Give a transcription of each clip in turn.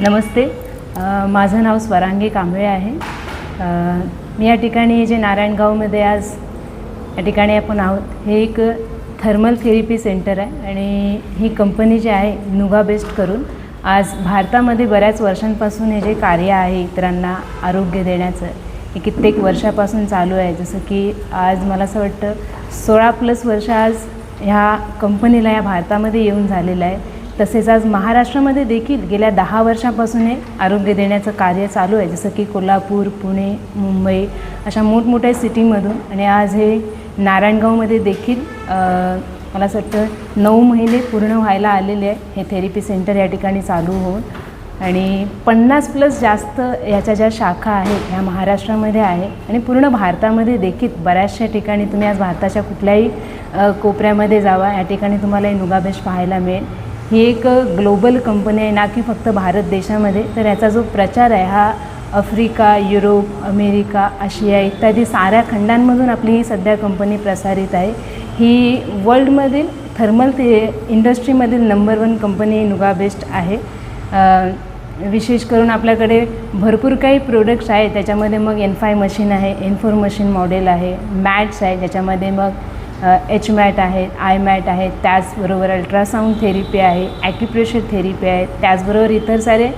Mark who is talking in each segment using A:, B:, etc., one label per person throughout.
A: नमस्ते. माझं नाव स्वरांगी कांबळे आहे. मी या ठिकाणी जे नारायणगावमध्ये आज या ठिकाणी आपण आहोत हे एक थर्मल थेरपी सेंटर आहे आणि ही कंपनी जी आहे नुगा बेस्ट करून आज भारतामध्ये बऱ्याच वर्षांपासून हे जे कार्य आहे इतरांना आरोग्य देण्याचं हे कित्येक वर्षापासून चालू आहे. जसं की आज मला असं वाटतं सोळा प्लस वर्ष आज ह्या कंपनीला या भारतामध्ये येऊन झालेलं आहे. तसेच आज महाराष्ट्रामध्ये देखील गेल्या दहा वर्षापासून हे आरोग्य देण्याचं कार्य चालू आहे. जसं की कोल्हापूर पुणे मुंबई अशा मोठमोठ्या सिटीमधून आणि आज हे नारायणगावमध्ये देखील मला असं वाटतं नऊ महिने पूर्ण व्हायला आलेले आहे. हे थेरपी सेंटर या ठिकाणी चालू होऊन आणि पन्नास प्लस जास्त ह्याच्या ज्या शाखा आहेत ह्या महाराष्ट्रामध्ये आहे आणि पूर्ण भारतामध्ये देखील बऱ्याचशा ठिकाणी तुम्ही आज भारताच्या कुठल्याही कोपऱ्यामध्ये जावा. या ठिकाणी तुम्हाला हे नुगाबेश पाहायला मिळेल. ही एक ग्लोबल कंपनी आहे ना की फक्त भारत देशामध्ये? तर याचा जो प्रचार आहे हा आफ्रिका युरोप अमेरिका आशिया इत्यादी साऱ्या खंडांमधून आपली ही सध्या कंपनी प्रसारित आहे. ही वर्ल्डमधील थर्मल ते इंडस्ट्रीमधील number one company Nuga best आहे. विशेष करून आपल्याकडे भरपूर काही प्रोडक्ट्स आहेत. त्याच्यामध्ये मग एन फाय मशीन आहे एन फोर मशीन मॉडेल आहे मॅट्स आहे ज्याच्यामध्ये मग एच मॅट आहेत आय मॅट आहेत त्याचबरोबर अल्ट्रासाऊंड थेरपी आहे ॲक्युप्रेशर थेरपी आहे त्याचबरोबर इतर सारे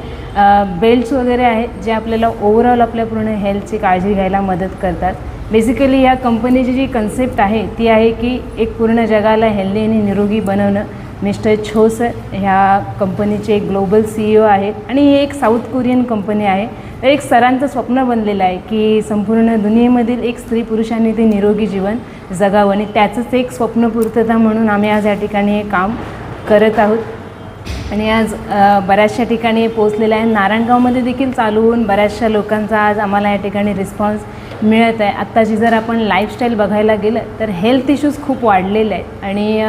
A: बेल्ट्स वगैरे आहेत जे आपल्याला ओव्हरऑल आपल्या पूर्ण हेल्थची काळजी घ्यायला मदत करतात. बेसिकली या कंपनीची जी कन्सेप्ट आहे ती आहे की एक पूर्ण जगाला हेल्दी आणि निरोगी बनवणं. मिस्टर छोस ह्या कंपनीचे एक ग्लोबल सी ओ आहेत. आणि ही एक साऊथ कोरियन कंपनी आहे. तर एक सरांचं स्वप्न बनलेलं आहे की संपूर्ण दुनियेमधील एक स्त्री पुरुषांनी ते निरोगी जीवन जगावं. आणि त्याचंच एक स्वप्नपूर्तता म्हणून आम्ही आज या ठिकाणी हे काम करत आहोत. आणि आज बऱ्याचशा ठिकाणी पोचलेलं आहे. नारायणगावमध्ये देखील चालू होऊन बऱ्याचशा लोकांचा आज आम्हाला या ठिकाणी रिस्पॉन्स मिळत आहे. आत्ताची जर आपण लाईफस्टाईल बघायला गेलं तर हेल्थ इश्यूज खूप वाढलेले आहेत. आणि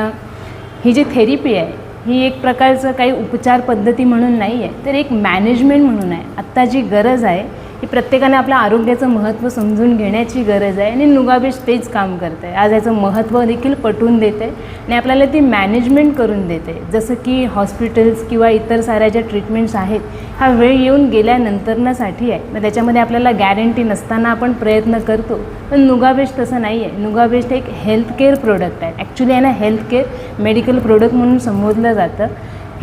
A: ही जी थेरपी आहे ही एक प्रकारचं काही उपचार पद्धती म्हणून नाही आहे तर एक मॅनेजमेंट म्हणून आहे. आत्ता जी गरज आहे की प्रत्येकाने आपल्या आरोग्याचं महत्त्व समजून घेण्याची गरज आहे आणि नुगाबेश तेच काम करत आहे आज याचं महत्त्व देखील पटवून देते आणि आपल्याला ती मॅनेजमेंट करून देते जसं की हॉस्पिटल्स किंवा इतर साऱ्या ज्या ट्रीटमेंट्स आहेत हा वेळ येऊन गेल्यानंतरनासाठी आहे. मग त्याच्यामध्ये आपल्याला गॅरंटी नसताना आपण प्रयत्न करतो. पण नुगाबेश तसं नाही आहे नुगाबेस्ट एक हेल्थ केअर प्रोडक्ट आहे. ॲक्च्युली यांना हेल्थ केअर मेडिकल प्रोडक्ट म्हणून संबोधलं जातं.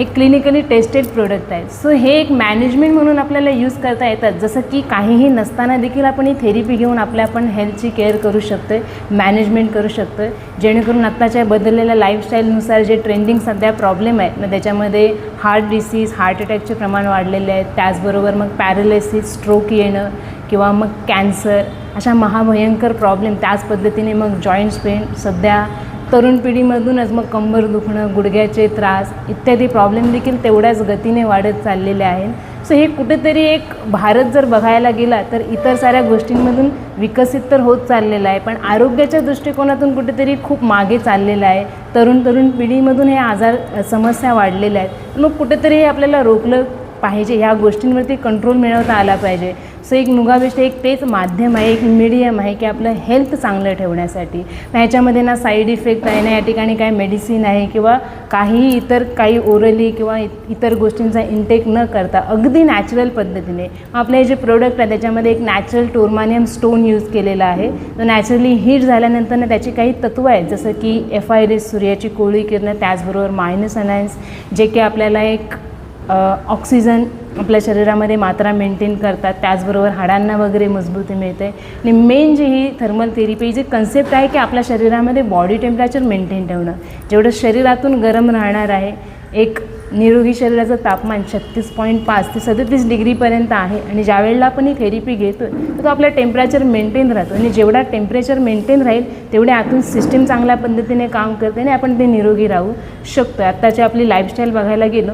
A: हे क्लिनिकली टेस्टेड प्रोडक्ट आहे सो हे एक मॅनेजमेंट म्हणून आपल्याला यूज करता येतात. जसं की काहीही नसताना देखील आपण ही थेरपी घेऊन आपल्या आपण हेल्थची केअर करू शकतो आहे मॅनेजमेंट करू शकतो आहे जेणेकरून आत्ताच्या बदललेल्या लाईफस्टाईलनुसार जे ट्रेंडिंग सध्या प्रॉब्लेम आहेत मग त्याच्यामध्ये हार्ट डिसीज हार्ट अटॅकचे प्रमाण वाढलेले आहेत. त्याचबरोबर मग पॅरालिसिस स्ट्रोक येणं किंवा मग कॅन्सर अशा महाभयंकर प्रॉब्लेम त्याच पद्धतीने मग जॉईंट्स पेन सध्या तरुण पिढीमधूनच मग कंबर दुखणं गुडघ्याचे त्रास इत्यादी प्रॉब्लेम देखील तेवढ्याच गतीने वाढत चाललेले आहेत. सो हे कुठेतरी एक भारत जर बघायला गेला तर इतर साऱ्या गोष्टींमधून विकसित तर होत चाललेला आहे. पण आरोग्याच्या दृष्टिकोनातून कुठेतरी खूप मागे चाललेलं आहे. तरुण तरुण पिढीमधून हे आजार समस्या वाढलेल्या आहेत. मग कुठेतरी हे आपल्याला रोखलं पाहिजे ह्या गोष्टींवरती कंट्रोल मिळवता आला पाहिजे. सो एक नुगाबेस्ट एक तेच माध्यम आहे एक मीडियम आहे की आपलं हेल्थ चांगलं ठेवण्यासाठी. ह्याच्यामध्ये ना साईड इफेक्ट आहे ना या ठिकाणी काही मेडिसिन आहे किंवा काहीही इतर काही ओरली किंवा इ- इतर गोष्टींचा इंटेक न करता अगदी नॅचरल पद्धतीने. आपले हे जे प्रोडक्ट आहे त्याच्यामध्ये एक नॅचरल टोर्मानियम स्टोन यूज केलेला आहे. तो नॅचरली हीट झाल्यानंतर ना त्याची काही तत्त्व आहेत जसं की एफ आय रेस सूर्याची कोळी किरणं त्याचबरोबर मायनस अनायन्स जे की आपल्याला एक ऑक्सिजन आपल्या शरीरामध्ये मात्रा मेंटेन करतात त्याचबरोबर हाडांना वगैरे मजबूती मिळते. आणि मेन जी ही थर्मल थेरपी जी कन्सेप्ट आहे की आपल्या शरीरामध्ये बॉडी टेम्परेचर मेंटेन ठेवणं. जेवढं शरीरातून गरम राहणार आहे एक निरोगी शरीराचं तापमान छत्तीस पॉईंट पाच ते सदतीस डिग्रीपर्यंत आहे. आणि ज्या वेळेला आपण ही थेरपी घेतो तर तो आपला टेम्परेचर मेंटेन राहतो. आणि जेवढा टेम्परेचर मेंटेन राहील तेवढे आतून सिस्टीम चांगल्या पद्धतीने काम करते आणि आपण ते निरोगी राहू शकतो आत्ताची आपली लाईफस्टाईल बघायला गेलो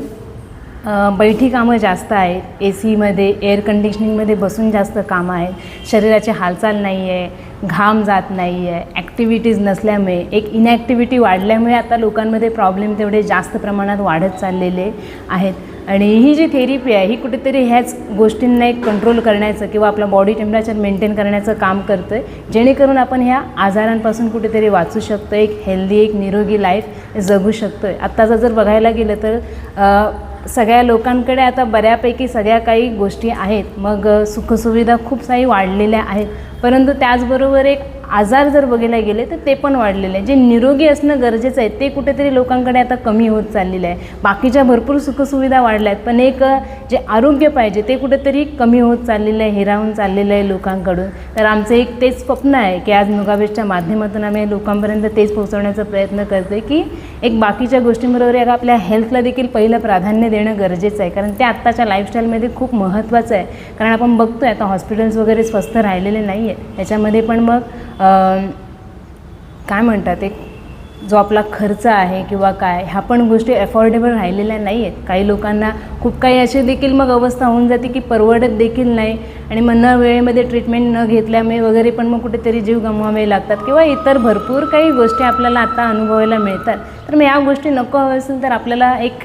A: बैठी कामं जास्त आहेत. ए सीमध्ये एअर कंडिशनिंगमध्ये बसून जास्त कामं आहेत. शरीराची हालचाल नाही आहे घाम जात नाही आहे ॲक्टिव्हिटीज नसल्यामुळे एक इनॲक्टिव्हिटी वाढल्यामुळे आता लोकांमध्ये प्रॉब्लेम तेवढे जास्त प्रमाणात वाढत चाललेले आहेत. आणि ही जी थेरपी आहे ही कुठेतरी ह्याच गोष्टींना एक कंट्रोल करण्याचं किंवा आपला बॉडी टेम्परेचर मेंटेन करण्याचं काम करतं आहे जेणेकरून आपण ह्या आजारांपासून कुठेतरी वाचू शकतो एक हेल्दी एक निरोगी लाईफ जगू शकतो आहे आत्ताचं जर बघायला गेलं तर सगळ्या लोकांकडे आता बऱ्यापैकी सगळ्या काही गोष्टी आहेत. मग सुखसुविधा खूप सारी वाढलेल्या आहेत. परंतु त्याचबरोबर एक आजार जर बघायला गेले तर ते पण वाढलेले आहे. जे निरोगी असणं गरजेचं आहे ते कुठेतरी लोकांकडे आता कमी होत चाललेलं आहे. बाकीच्या भरपूर सुखसुविधा वाढल्या आहेत पण एक जे आरोग्य पाहिजे ते कुठेतरी कमी होत चाललेलं आहे हिरावून चाललेलं आहे लोकांकडून. तर आमचं एक तेच स्वप्न आहे की आज नुगाबेशच्या माध्यमातून आम्ही लोकांपर्यंत तेच पोहोचवण्याचा प्रयत्न करतोय की एक बाकीच्या गोष्टींबरोबर एक आपल्या हेल्थला देखील पहिलं प्राधान्य देणं गरजेचं आहे. कारण ते आत्ताच्या लाईफस्टाईलमध्ये खूप महत्त्वाचं आहे. कारण आपण बघतोय आता हॉस्पिटल्स वगैरे स्वस्त राहिलेले नाही आहेत त्याच्यामध्ये पण मग काय म्हणतात एक जो आपला खर्च आहे किंवा काय ह्या पण गोष्टी अफोर्डेबल राहिलेल्या नाही आहेत काही लोकांना खूप काही अशी देखील मग अवस्था होऊन जाते की परवडत देखील नाही आणि मग न वेळेमध्ये ट्रीटमेंट न घेतल्यामुळे वगैरे पण मग कुठेतरी जीव गमवावे लागतात किंवा इतर भरपूर काही गोष्टी आपल्याला आता अनुभवायला मिळतात. तर मग या गोष्टी नको हव्या असेल तर आपल्याला एक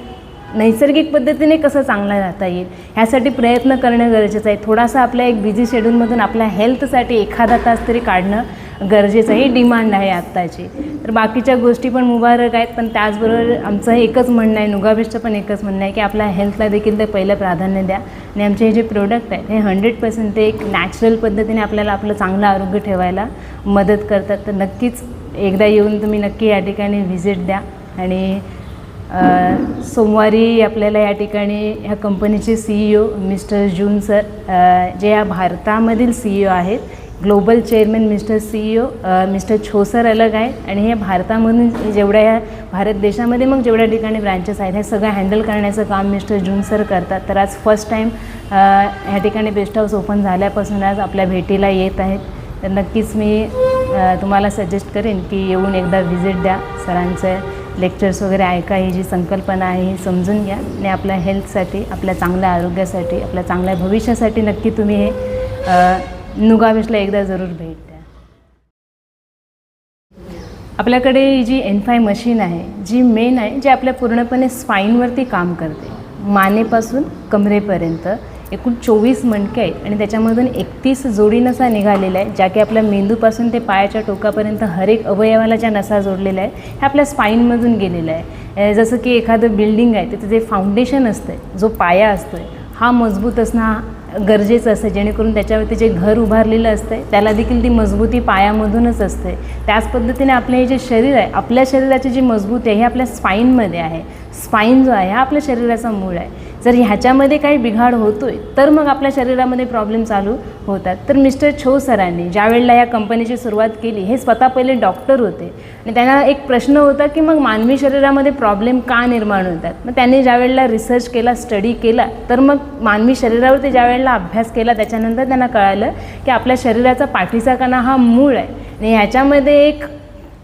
A: नैसर्गिक पद्धतीने कसं चांगलं राहता येईल ह्यासाठी प्रयत्न करणं गरजेचं आहे. थोडासा आपल्या एक बिझी शेड्यूलमधून आपल्या हेल्थसाठी एखादा तास तरी काढणं गरजेचं आहे. ही डिमांड आहे आत्ताची. तर बाकीच्या गोष्टी पण मुबारक आहेत पण त्याचबरोबर आमचं एकच म्हणणं आहे नुगाबेशचं पण एकच म्हणणं आहे की आपल्या हेल्थला देखील ते पहिलं प्राधान्य द्या. आणि आमचे हे जे प्रोडक्ट आहेत हे हंड्रेड पर्सेंट ते एक नॅचरल पद्धतीने आपल्याला आपलं चांगलं आरोग्य ठेवायला मदत करतात. तर नक्कीच एकदा येऊन तुम्ही नक्की या ठिकाणी व्हिजिट द्या. आणि सोमवारी आपल्याला या ठिकाणी ह्या कंपनीचे C E O mister Jun sir जे या भारतामधील सी ई ओ आहेत global chairman mister C E O mister अलग आहेत आणि हे भारतामधून जेवढ्या ह्या भारत देशामध्ये मग जेवढ्या ठिकाणी ब्रँचेस आहेत हे सगळं हँडल करण्याचं काम मिस्टर जून सर करतात. तर आज फर्स्ट टाईम ह्या ठिकाणी बेस्ट हाऊस ओपन झाल्यापासून आज आपल्या भेटीला येत आहेत. तर नक्कीच मी तुम्हाला सजेस्ट करेन की येऊन एकदा व्हिजिट द्या सरांचं. लेक्चर्स वगैरे ऐका ही जी संकल्पना आहे ही समजून घ्या. आणि आपल्या हेल्थसाठी आपल्या चांगल्या आरोग्यासाठी आपल्या चांगल्या भविष्यासाठी नक्की तुम्ही हे नुगावेशला एकदा जरूर भेट द्या. आपल्याकडे जी एनफाय मशीन आहे जी मेन आहे जी आपल्या पूर्णपणे स्पाईनवरती काम करते. मानेपासून कमरेपर्यंत. एकूण चोवीस मणके आहेत आणि त्याच्यामधून एकतीस जोडी नसा निघालेल्या आहेत ज्या की आपल्या मेंदूपासून ते पायाच्या टोकापर्यंत हर एक अवयवाला ज्या नसा जोडलेल्या आहेत ह्या आपल्या स्पाईनमधून गेलेल्या आहे जसं की एखादं बिल्डिंग आहे तिथं जे फाउंडेशन असतं जो पाया असतो आहे हा मजबूत असणं हा गरजेचं असतं जेणेकरून त्याच्यावरती जे घर उभारलेलं असतं त्याला देखील ती मजबूती पायामधूनच असते त्याच पद्धतीने आपलं हे जे शरीर आहे आपल्या शरीराची जी मजबूती आहे हे आपल्या स्पाईनमध्ये आहे. स्पाईन जो आहे हा आपल्या शरीराचा मूळ आहे. जर ह्याच्यामध्ये काही बिघाड होतोय तर मग आपल्या शरीरामध्ये प्रॉब्लेम चालू होतात. तर मिस्टर छो सरांनी ज्या वेळेला या कंपनीची सुरुवात केली हे स्वतः पहिले डॉक्टर होते. आणि त्यांना एक प्रश्न होता की मग मानवी शरीरामध्ये प्रॉब्लेम का निर्माण होतात? मग त्यांनी ज्या वेळेला रिसर्च केला स्टडी केला तर मग मानवी शरीरावरती ज्या वेळेला अभ्यास केला त्याच्यानंतर त्यांना कळालं की आपल्या शरीराचा पाठीचा कणा हा मूळ आहे. आणि ह्याच्यामध्ये एक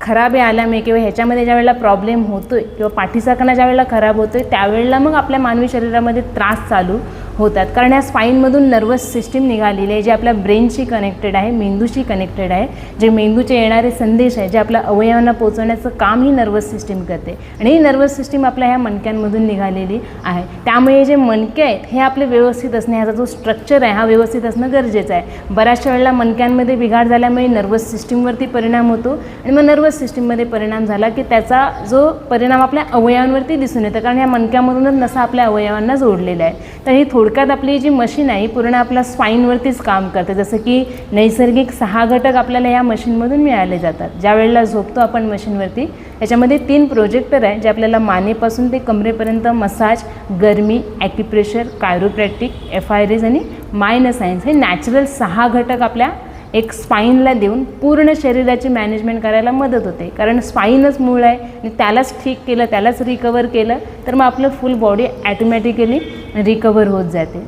A: खराबी आल्यामुळे किंवा ह्याच्यामध्ये ज्या वेळेला प्रॉब्लेम आहे किंवा पाठीसाकणा ज्यावेळेला ज्या वेळेला खराब त्यावेळेला मग आपल्या मानवी शरीरामध्ये त्रास चालू. होतात. कारण या स्पाईनमधून नर्वस सिस्टीम निघालेली आहे जे आपल्या ब्रेनशी कनेक्टेड आहे मेंदूशी कनेक्टेड आहे. जे मेंदूचे येणारे संदेश आहे जे आपल्या अवयवांना पोहोचवण्याचं काम ही नर्वस सिस्टीम करते. आणि ही नर्वस सिस्टीम आपल्या ह्या मणक्यांमधून निघालेली आहे. त्यामुळे जे मणके आहेत हे आपले व्यवस्थित असणे ह्याचा जो स्ट्रक्चर आहे हा व्यवस्थित असणं गरजेचं आहे. बऱ्याचशा वेळेला मणक्यांमध्ये बिघाड झाल्यामुळे नर्वस सिस्टीमवरती परिणाम होतो. आणि मग नर्वस सिस्टीममध्ये परिणाम झाला की त्याचा जो परिणाम आपल्या अवयवांवरती दिसून येतो. कारण ह्या मणक्यामधूनच नसा आपल्या अवयवांना जोडलेला आहे. तर ही थोडं थोडक्यात आपली जी मशीन आहे पूर्ण आपल्या स्पाईनवरतीच काम करते. जसं की नैसर्गिक सहा घटक आपल्याला या मशीनमधून मिळाले जातात. ज्या वेळेला झोपतो आपण मशीनवरती याच्यामध्ये तीन प्रोजेक्टर आहे जे आपल्याला मानेपासून ते कमरेपर्यंत मसाज गरमी acupressure chiropractic F I rays आणि मायन सायन्स हे नॅचरल सहा घटक आपल्या एक स्पाईनला देऊन पूर्ण शरीराची मॅनेजमेंट करायला मदत होते. कारण स्पाईनच मूळ आहे आणि त्यालाच ठीक केलं त्यालाच रिकवर केलं तर मग आपलं फुल बॉडी ॲटोमॅटिकली रिकवर होत जाते.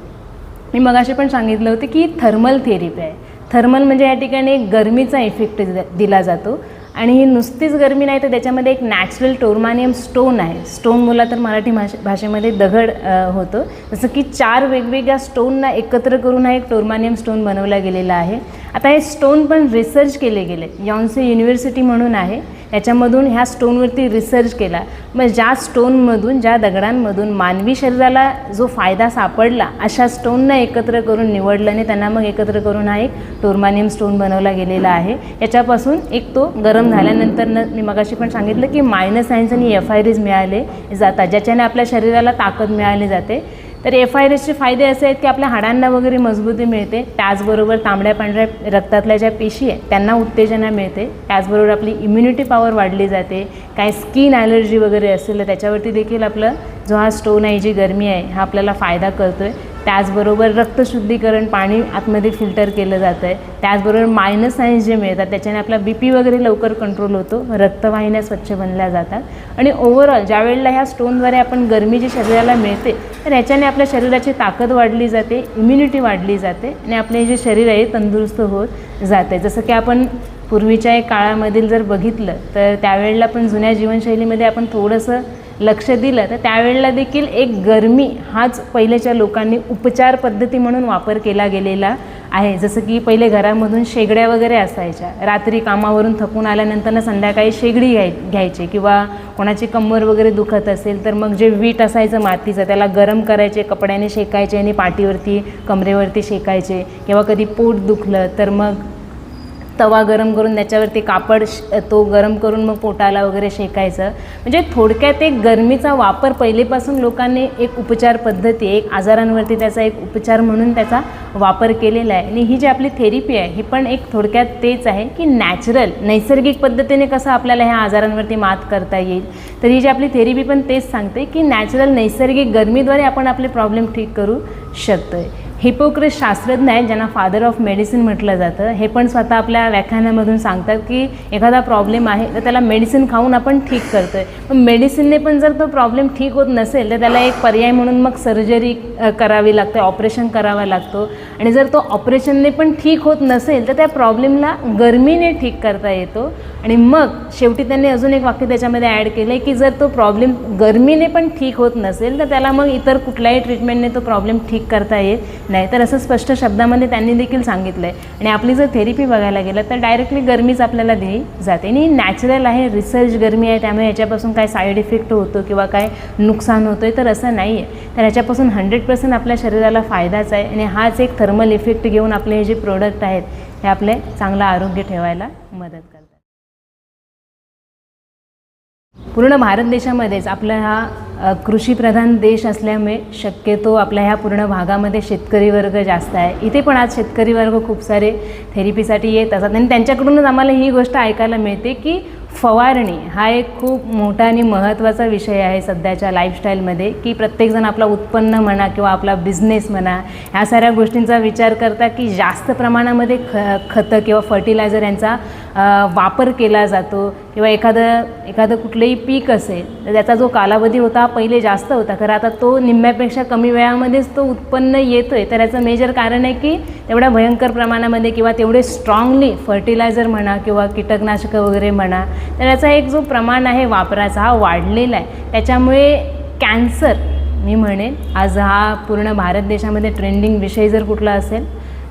A: मी मगाशी पण सांगितलं होतं की थर्मल थेरपी आहे. थर्मल म्हणजे या ठिकाणी एक गरमीचा इफेक्ट दिला जातो. आणि ही नुसतीच गरमी नाही तर त्याच्यामध्ये एक नॅचरल टोर्मानियम स्टोन आहे. स्टोन बोला तर मराठी भाषे भाषेमध्ये दगड होतो होतं. जसं की चार वेगवेगळ्या स्टोनना एकत्र करून हा एक टोर्मानियम स्टोन बनवला गेलेला आहे. आता हे स्टोन पण रिसर्च केले गेले. यॉन्से युनिव्हर्सिटी म्हणून आहे. त्याच्यामधून ह्या स्टोनवरती रिसर्च केला. मग ज्या स्टोनमधून ज्या दगडांमधून मानवी शरीराला जो फायदा सापडला अशा स्टोनना एकत्र करून निवडलं आणि त्यांना मग एकत्र करून हा एक टोर्मानियम स्टोन बनवला गेलेला आहे. याच्यापासून एक तो गरम झाल्यानंतर न मी मगाशी पण सांगितलं की मायनस सायन्स आणि एफ आय रीज मिळाले जातात ज्याच्याने आपल्या शरीराला ताकद मिळाली जाते. तर एफ आय रेसचे फायदे असे आहेत की आपल्या हाडांना वगैरे मजबूती मिळते. त्याचबरोबर तांबड्या पांढऱ्या रक्तातल्या ज्या पेशी आहेत त्यांना उत्तेजना मिळते. त्याचबरोबर आपली इम्युनिटी पॉवर वाढली जाते. काय स्किन ॲलर्जी वगैरे असेल तर त्याच्यावरती देखील आपलं जो हा स्टोन आहे जी गरमी आहे हा आपल्याला फायदा करतो आहे त्याचबरोबर रक्तशुद्धीकरण पाणी आतमध्ये फिल्टर केलं जातं आहे त्याचबरोबर मायनस सायन्स जे मिळतात त्याच्याने आपला बी पी वगैरे लवकर कंट्रोल होतो. रक्तवाहिन्या स्वच्छ बनल्या जातात. आणि ओव्हरऑल ज्या वेळेला ह्या स्टोनद्वारे आपण गरमी जी शरीराला मिळते तर ह्याच्याने आपल्या शरीराची ताकद वाढली जाते इम्युनिटी वाढली जाते आणि आपले जे शरीर आहे तंदुरुस्त होत जाते. जसं की आपण पूर्वीच्या काळामधील जर बघितलं तर त्यावेळेला पण जुन्या जीवनशैलीमध्ये आपण थोडंसं लक्ष दिलं तर त्यावेळेला देखील एक गरमी हाच पहिलेच्या लोकांनी उपचार पद्धती म्हणून वापर केला गेलेला आहे. जसं की पहिले घरामधून शेगड्या वगैरे असायच्या. रात्री कामावरून थकून आल्यानंतर संध्याकाळी शेगडी घ्याय घ्यायची किंवा कोणाची कंबर वगैरे दुखत असेल तर मग जे वीट असायचं मातीचं त्याला गरम करायचे कपड्याने शेकायचे आणि पाठीवरती कमरेवरती शेकायचे. किंवा कधी पोट दुखलं तर मग तवा गरम करून त्याच्यावरती कापड श- तो गरम करून मग पोटाला वगैरे शेकायचं. म्हणजे थोडक्यात एक गरमीचा वापर पहिलेपासून लोकांनी एक उपचार पद्धती एक आजारांवरती त्याचा एक उपचार म्हणून त्याचा वापर केलेला आहे. आणि ही जी आपली थेरपी आहे ही पण एक थोडक्यात तेच आहे की नॅचरल नैसर्गिक पद्धतीने कसं आपल्याला ह्या आजारांवरती मात करता येईल. तर ही जी आपली थेरपी पण तेच सांगते की नॅचरल नैसर्गिक गरमीद्वारे आपण आपले प्रॉब्लेम ठीक करू शकतो आहे हिपोक्रेस शास्त्रज्ञ आहेत ज्यांना फादर ऑफ मेडिसिन म्हटलं जातं. हे पण स्वतः आपल्या व्याख्यानामधून सांगतात की एखादा प्रॉब्लेम आहे तर त्याला मेडिसिन खाऊन आपण ठीक करतो आहे पण मेडिसिनने पण जर तो प्रॉब्लेम ठीक होत नसेल तर त्याला एक पर्याय म्हणून मग सर्जरी करावी लागते ऑपरेशन करावा लागतो. आणि जर तो ऑपरेशनने पण ठीक होत नसेल तर त्या प्रॉब्लेमला गरमीने ठीक करता येतो. आणि मग शेवटी त्यांनी अजून एक वाक्य त्याच्यामध्ये ॲड केलं आहे की जर तो प्रॉब्लेम गरमीने पण ठीक होत नसेल तर त्याला मग इतर कुठल्याही ट्रीटमेंटने तो प्रॉब्लेम ठीक करता येईल. नाही तर असं स्पष्ट शब्दामध्ये त्यांनी देखील सांगितलं आहे आणि आपली जर थेरपी बघायला गेलं तर डायरेक्टली गरमीच आपल्याला दिली जाते. आणि नॅचरल आहे रिसर्च गरमी आहे त्यामुळे याच्यापासून काय साईड इफेक्ट होतो किंवा काय नुकसान होतं आहे तर असं नाही आहे तर ह्याच्यापासून हंड्रेड पर्सेंट आपल्या शरीराला फायदाच आहे. आणि हाच एक थर्मल इफेक्ट घेऊन आपले हे जे प्रोडक्ट आहेत हे आपले चांगलं आरोग्य ठेवायला मदत करतात. पूर्ण भारत देशामध्येच आपला हा कृषीप्रधान देश असल्यामुळे शक्यतो आपल्या ह्या पूर्ण भागामध्ये शेतकरी वर्ग जास्त आहे. इथे पण आज शेतकरी वर्ग खूप सारे थेरपीसाठी येत असतात. आणि त्यांच्याकडूनच आम्हाला ही गोष्ट ऐकायला मिळते की फवारणी हा एक खूप मोठा आणि महत्त्वाचा विषय आहे सध्याच्या लाईफस्टाईलमध्ये की प्रत्येकजण आपला उत्पन्न म्हणा किंवा आपला बिझनेस म्हणा ह्या साऱ्या गोष्टींचा विचार करता की जास्त प्रमाणामध्ये ख खतं किंवा फर्टिलायझर यांचा वापर केला जातो. किंवा एखादं एखादं कुठलंही पीक असेल तर त्याचा जो कालावधी होता पहिले जास्त होता. खरं आता तो निम्म्यापेक्षा कमी वेळामध्येच तो उत्पन्न येतो आहे तर याचं मेजर कारण आहे की तेवढ्या भयंकर प्रमाणामध्ये किंवा तेवढे स्ट्रॉंगली फर्टिलायझर म्हणा किंवा कीटकनाशकं वगैरे म्हणा तर याचा एक जो प्रमाण आहे वापराचा हा वाढलेला आहे. त्याच्यामुळे कॅन्सर मी म्हणेन आज हा पूर्ण भारत देशामध्ये ट्रेंडिंग विषय जर कुठला असेल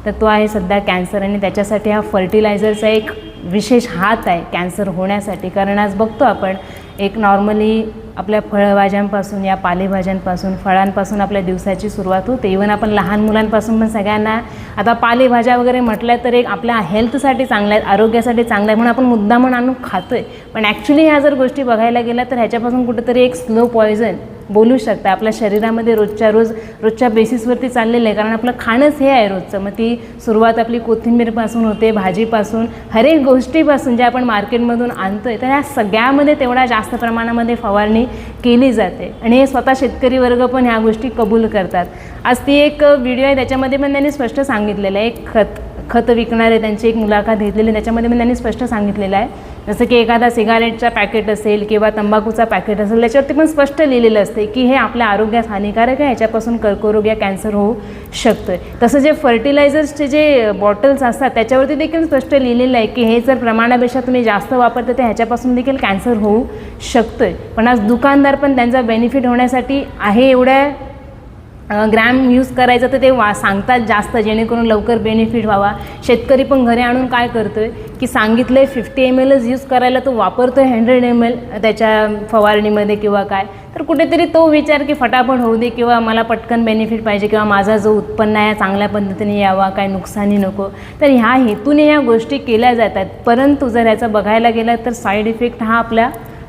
A: तर तो आहे सध्या कॅन्सर आणि त्याच्यासाठी हा फर्टिलायझरचा एक विशेष हात आहे कॅन्सर होण्यासाठी. कारण आज बघतो आपण एक नॉर्मली आपल्या फळभाज्यांपासून या पालेभाज्यांपासून फळांपासून आपल्या दिवसाची सुरुवात होते. इवन आपण लहान मुलांपासून पण सगळ्यांना आता पालेभाज्या वगैरे म्हटल्या तर एक आपल्या हेल्थसाठी चांगल्या आहेत आरोग्यासाठी चांगल्या आहे म्हणून आपण मुद्दा म्हणून आणून खातो आहे पण ॲक्च्युली ह्या जर गोष्टी बघायला गेल्या तर ह्याच्यापासून कुठेतरी एक स्लो पॉयझन बोलू शकता. आपल्या शरीरामध्ये रोजच्या रोज रोजच्या बेसिसवरती चाललेलं आहे. कारण आपलं खाणंच हे आहे रोजचं. मग ती सुरुवात आपली कोथिंबीरपासून होते भाजीपासून हर एक गोष्टीपासून जे आपण मार्केटमधून आणतो आहे तर ह्या सगळ्यामध्ये तेवढ्या जास्त प्रमाणामध्ये फवारणी केली जाते. आणि हे स्वतः शेतकरी वर्ग पण ह्या गोष्टी कबूल करतात. आज ती एक व्हिडिओ आहे त्याच्यामध्ये पण त्यांनी स्पष्ट सांगितलेलं आहे. एक खत खत विकणारे त्यांची एक मुलाखत घेतलेली त्याच्यामध्ये पण त्यांनी स्पष्ट सांगितलेलं आहे. जसं की एखादा सिगारेटचा पॅकेट असेल किंवा तंबाखूचा पॅकेट असेल त्याच्यावरती पण स्पष्ट लिहिलेलं असते की हे आपल्या आरोग्यास हानिकारक आहे ह्याच्यापासून कर्करोग या कॅन्सर होऊ शकतो आहे तसं जे फर्टिलायझर्सचे जे बॉटल्स असतात त्याच्यावरती देखील स्पष्ट लिहिलेलं आहे की हे जर प्रमाणापेक्षा तुम्ही जास्त वापरता तर ह्याच्यापासून देखील कॅन्सर होऊ शकतो आहे पण आज दुकानदार पण त्यांचा बेनिफिट होण्यासाठी आहे एवढ्या ग्रॅम यूज करायचं तर ते वा सांगतात जास्त जेणेकरून लवकर बेनिफिट व्हावा. शेतकरी पण घरी आणून काय करतो आहे की सांगितलं आहे फिफ्टी एम एलच यूज करायला तो वापरतो आहे हंड्रेड एम एल त्याच्या फवारणीमध्ये किंवा काय. तर कुठेतरी तो विचार की फटाफट होऊ दे किंवा मला पटकन बेनिफिट पाहिजे किंवा माझा जो उत्पन्न आहे चांगल्या पद्धतीने यावा काय नुकसानी नको. तर ह्या हेतूने ह्या गोष्टी केल्या जातात. परंतु जर याचं बघायला गेलं तर साईड इफेक्ट हा आपल्या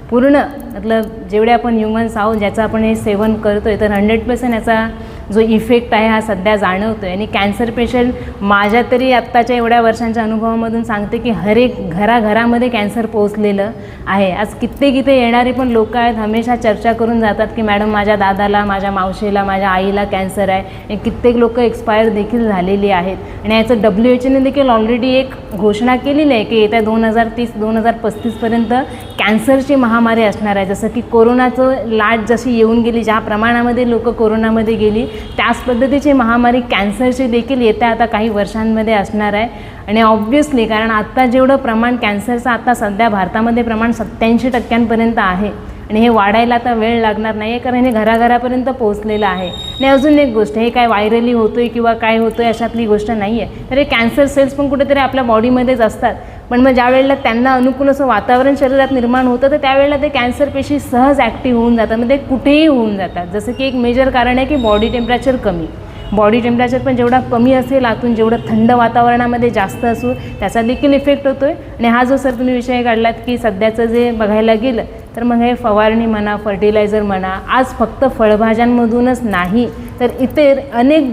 A: पूर्ण मतलब जेवढे आपण ह्युमन्स आहोत ज्याचं आपण हे सेवन करतो आहे तर हंड्रेड पर्सेंट याचा जो इफेक्ट आहे हा सध्या जाणवतो आहे आणि कॅन्सर पेशंट माझ्या तरी आत्ताच्या एवढ्या वर्षांच्या अनुभवामधून सांगते की हरेक घराघरामध्ये कॅन्सर पोहोचलेलं आहे. आज कित्येक इथे येणारे पण लोक आहेत हमेशा चर्चा करून जातात की मॅडम माझ्या दादाला माझ्या मावशीला माझ्या आईला कॅन्सर आहे. आणि कित्येक लोक एक्सपायर देखील झालेली आहेत. आणि याचं डब्ल्यू एच एने देखील ऑलरेडी एक घोषणा केलेली आहे की येत्या दोन हजार तीस दोन हजार पस्तीसपर्यंत कॅन्सरची महामारी असणार आहे. जसं की कोरोनाचं लाट जशी येऊन गेली ज्या प्रमाणामध्ये लोक कोरोनामध्ये गेली त्याच पद्धतीची महामारी कॅन्सरची देखील येत्या आता काही वर्षांमध्ये असणार आहे. आणि ऑब्व्हियसली कारण आत्ता जेवढं प्रमाण कॅन्सरचं आता सध्या भारतामध्ये प्रमाण सत्याऐंशी टक्क्यांपर्यंत आहे. आणि हे वाढायला आता वेळ लागणार नाही आहे कारण हे घराघरापर्यंत पोहोचलेलं आहे. आणि अजून एक गोष्ट हे काय व्हायरली होतो आहे किंवा काय होतो आहे अशातली गोष्ट नाही आहे तर हे कॅन्सर सेल्स पण कुठेतरी आपल्या बॉडीमध्येच असतात. पण मग ज्या वेळेला त्यांना अनुकूल असं वातावरण शरीरात निर्माण होतं तर त्यावेळेला ते कॅन्सर पेशी सहज ॲक्टिव्ह होऊन जातात. म्हणजे कुठेही होऊन जातात. जसं की एक मेजर कारण आहे की बॉडी टेम्परेचर कमी. बॉडी टेम्परेचर पण जेवढा कमी असेल आतून जेवढं थंड वातावरणामध्ये जास्त असू त्याचा देखील इफेक्ट होतो आहे आणि हा जो सर तुम्ही विषय काढलात की सध्याचं जे बघायला गेलं तर मग हे फवारणी म्हणा फर्टिलायझर म्हणा आज फक्त फळभाज्यांमधूनच नाही तर इतर अनेक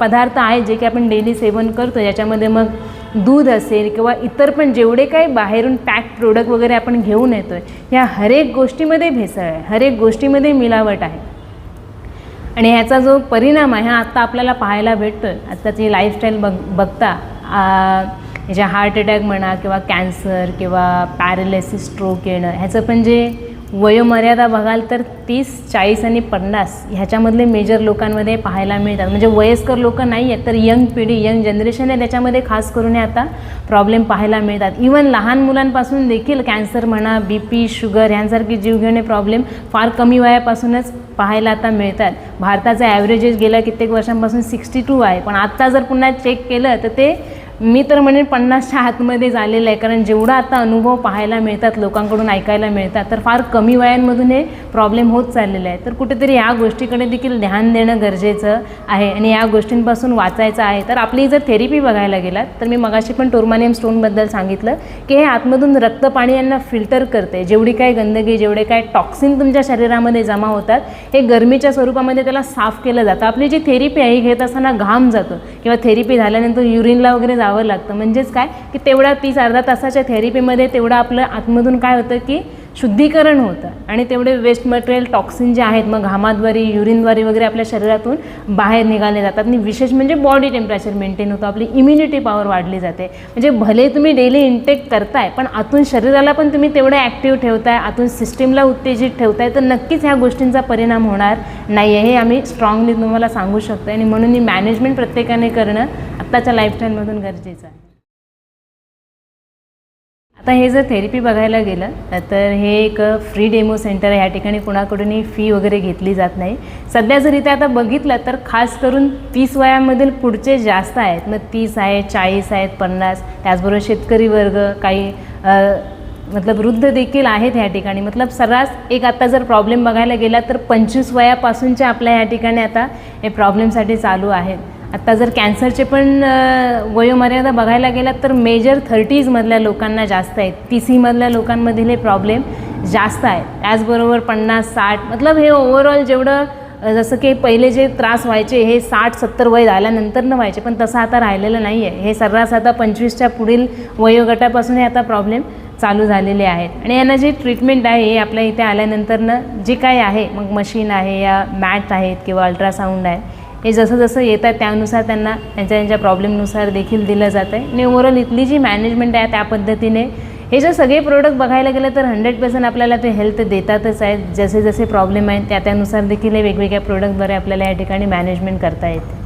A: पदार्थ आहेत जे की आपण डेली सेवन करतो याच्यामध्ये मग दूध असेल किंवा इतर पण जेवढे काही बाहेरून पॅक प्रोडक्ट वगैरे आपण घेऊन येतो आहे ह्या हरेक गोष्टीमध्ये भेसळ आहे हरेक गोष्टीमध्ये मिलावट आहे. आणि ह्याचा जो परिणाम आहे हा आत्ता आपल्याला पाहायला भेटतो आहे आत्ताची लाईफस्टाईल बघ बघता ह्याच्या ज्या हार्ट अटॅक म्हणा किंवा कॅन्सर किंवा पॅरालिसिस स्ट्रोक येणं ह्याचं पण जे वयोमर्यादा बघाल तर तीस चाळीस आणि पन्नास ह्याच्यामधले मेजर लोकांमध्ये पाहायला मिळतात. म्हणजे वयस्कर लोक नाही आहेत तर यंग पिढी यंग जनरेशन आहे त्याच्यामध्ये खास करून आता प्रॉब्लेम पाहायला मिळतात. इवन लहान मुलांपासून देखील कॅन्सर म्हणा बी पी शुगर ह्यांसारखे जीवघेणे प्रॉब्लेम फार कमी वयापासूनच पाहायला आता मिळतात. भारताचं ॲव्हरेजेस गेल्या कित्येक वर्षांपासून सिक्स्टी टू आहे. पण आत्ता जर पुन्हा चेक केलं तर ते मी तर म्हणेन पन्नासच्या आतमध्ये झालेलं आहे. कारण जेवढा आता अनुभव पाहायला मिळतात लोकांकडून ऐकायला मिळतात तर फार कमी वयांमधून हे प्रॉब्लेम होत चाललेला आहे. तर कुठेतरी या गोष्टीकडे देखील ध्यान देणं गरजेचं आहे आणि या गोष्टींपासून वाचायचं आहे. तर आपली जर थेरपी बघायला गेलात तर मी मगाशी पण टोर्मानियम स्टोनबद्दल सांगितलं की हे आतमधून रक्त पाणी यांना फिल्टर करते. जेवढी काय गंदगी जेवढे काय टॉक्सिन तुमच्या शरीरामध्ये जमा होतात हे गरमीच्या स्वरूपामध्ये त्याला साफ केलं जातं. आपली जी थेरपी आहे ही घेत असताना घाम जातो किंवा थेरपी झाल्यानंतर युरिनला वगैरे जावं लागतं. म्हणजेच काय? की तेवढ्या तीस अर्धा तासाच्या थेरपीमध्ये तेवढं आपलं आतमधून काय होतं की शुद्धीकरण होतं. आणि तेवढे वेस्ट मटेरियल टॉक्सिन जे आहेत मग घामाद्वारे युरिनद्वारे वगैरे आपल्या शरीरातून बाहेर निघाले जातात. आणि विशेष म्हणजे बॉडी टेम्परेचर मेंटेन होतं. आपली इम्युनिटी पॉवर वाढली जाते. म्हणजे भले तुम्ही डेली इंटेक करताय पण आतून शरीराला पण तुम्ही तेवढं ॲक्टिव्ह ठेवताय आतून सिस्टीमला उत्तेजित ठेवताय तर नक्कीच ह्या गोष्टींचा परिणाम होणार नाही आहे हे आम्ही स्ट्रॉंगली तुम्हाला सांगू शकतो आणि म्हणून ही मॅनेजमेंट प्रत्येकाने करणं आत्ताच्या लाईफस्टाईलमधून गरजेचं आहे. आता हे जर थेरपी बघायला गेलं तर हे एक फ्री डेमो सेंटर आहे. या ठिकाणी कुणाकडूनही फी वगैरे घेतली जात नाही. सध्या जर इथे आता बघितलं तर खास करून तीस वयामधील पुढचे जास्त आहेत. मग तीस आहेत चाळीस आहेत पन्नास. त्याचबरोबर शेतकरी वर्ग काही मतलब वृद्ध देखील आहेत ह्या ठिकाणी. मतलब सर्रास एक आता जर प्रॉब्लेम बघायला गेला तर पंचवीस वयापासूनच्या आपल्या ह्या ठिकाणी आता हे प्रॉब्लेमसाठी चालू आहेत. आत्ता जर कॅन्सरचे पण वयोमर्यादा बघायला गेलात तर मेजर थर्टीजमधल्या लोकांना जास्त आहेत. टी सीमधल्या लोकांमधील हे प्रॉब्लेम जास्त आहे त्याचबरोबर पन्नास साठ मतलब हे ओव्हरऑल जेवढं जसं की पहिले जे त्रास व्हायचे हे साठ सत्तर वय झाल्यानंतर न व्हायचे पण तसं आता राहिलेलं नाही आहे हे सर्रास आता पंचवीसच्या पुढील वयोगटापासून हे आता प्रॉब्लेम चालू झालेले आहेत. आणि यांना जे ट्रीटमेंट आहे हे आपल्या इथे आल्यानंतरनं जे काय आहे मग मशीन आहे या मॅट आहेत किंवा अल्ट्रासाऊंड आहे हे जसं जसं येतात त्यानुसार त्यांना त्यांच्या त्यांच्या प्रॉब्लेमनुसार देखील दिलं जातं आहे. आणि ओव्हरऑल इथली जी मॅनेजमेंट आहे त्या पद्धतीने हे जर सगळे प्रोडक्ट बघायला गेलं तर हंड्रेड पर्सेंट आपल्याला ते हेल्थ देतातच आहेत. जसे जसे प्रॉब्लेम आहेत त्या त्यानुसार देखील हे वेगवेगळ्या प्रोडक्टद्वारे आपल्याला या ठिकाणी मॅनेजमेंट करता येते.